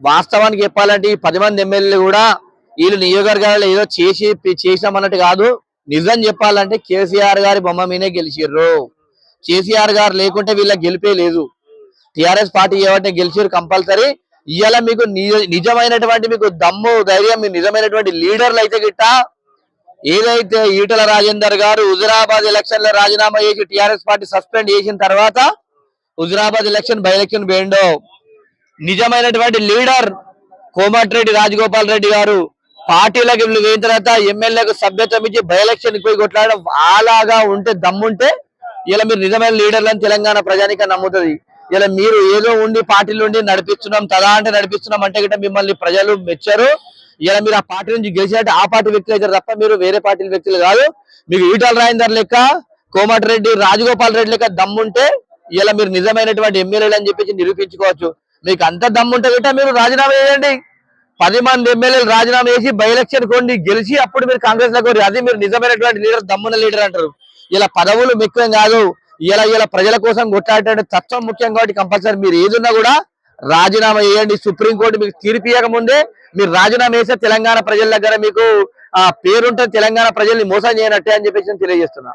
వాస్తవానికి చెప్పాలంటే ఈ పది మంది ఎమ్మెల్యేలు కూడా వీళ్ళు నియోజకవర్గాలు ఏదో చేసి చేసామన్నట్టు కాదు. నిజం చెప్పాలంటే కేసీఆర్ గారి బొమ్మ మీనే గెలిచిర్రు. కేసీఆర్ గారు లేకుంటే వీళ్ళకి గెలిపే లేదు. టిఆర్ఎస్ పార్టీ ఏమంటే గెలిచిరు కంపల్సరీ. ఇవాళ మీకు నిజమైనటువంటి మీకు దమ్ము ధైర్యం మీ నిజమైనటువంటి లీడర్లు అయితే గిట్ట ఏదైతే ఈటల రాజేందర్ గారు హుజురాబాద్ ఎలక్షన్లో రాజీనామా చేసి టిఆర్ఎస్ పార్టీ సస్పెండ్ చేసిన తర్వాత హుజురాబాద్ ఎలక్షన్ బై ఎలక్షన్ పోయిండో నిజమైనటువంటి లీడర్ కోమటిరెడ్డి రాజగోపాల్ రెడ్డి గారు పార్టీలకు పోయిన తర్వాత ఎమ్మెల్యేకు సభ్యత్వం ఇచ్చి బై ఎలక్షన్ పోయి కొట్లాడడం అలాగా ఉంటే దమ్ముంటే ఇలా మీరు నిజమైన లీడర్లను తెలంగాణ ప్రజానిక నమ్ముతుంది. ఇలా మీరు ఏదో ఉండి పార్టీలు ఉండి నడిపిస్తున్నాం తదా అంటే నడిపిస్తున్నాం అంటే గిట్ట మిమ్మల్ని ప్రజలు మెచ్చారు. ఇలా మీరు ఆ పార్టీ నుంచి గెలిచినట్టు ఆ పార్టీ వ్యక్తులు అయితే తప్ప మీరు వేరే పార్టీ వ్యక్తులు కాదు. మీకు ఈటల రాజేందర్ లెక్క కోమటిరెడ్డి రాజగోపాల్ రెడ్డి లెక్క దమ్ముంటే ఇలా మీరు నిజమైనటువంటి ఎమ్మెల్యేలు అని చెప్పేసి నిరూపించుకోవచ్చు. మీకు అంత దమ్ముంటే గిట్ట మీరు రాజీనామా చేయండి. పది మంది ఎమ్మెల్యేలు రాజీనామా చేసి బై ఎలక్షన్ కొన్ని గెలిచి అప్పుడు మీరు కాంగ్రెస్లో కోరి అది మీరు నిజమైనటువంటి లీడర్ దమ్మున్న లీడర్ అంటారు. ఇలా పదవులు ముఖ్యం కాదు. ఇలా ఇలా ప్రజల కోసం కొట్లాడే తత్వం ముఖ్యం కాబట్టి కంపల్సరీ మీరు ఏదున్నా కూడా రాజీనామా చేయండి. సుప్రీంకోర్టు మీకు తీర్పు ఇవ్వకముందే మీరు రాజీనామా చేస్తే తెలంగాణ ప్రజల దగ్గర మీకు ఆ పేరుంటే తెలంగాణ ప్రజల్ని మోసం చేయనట్టే అని చెప్పేసి తెలియజేస్తున్నా.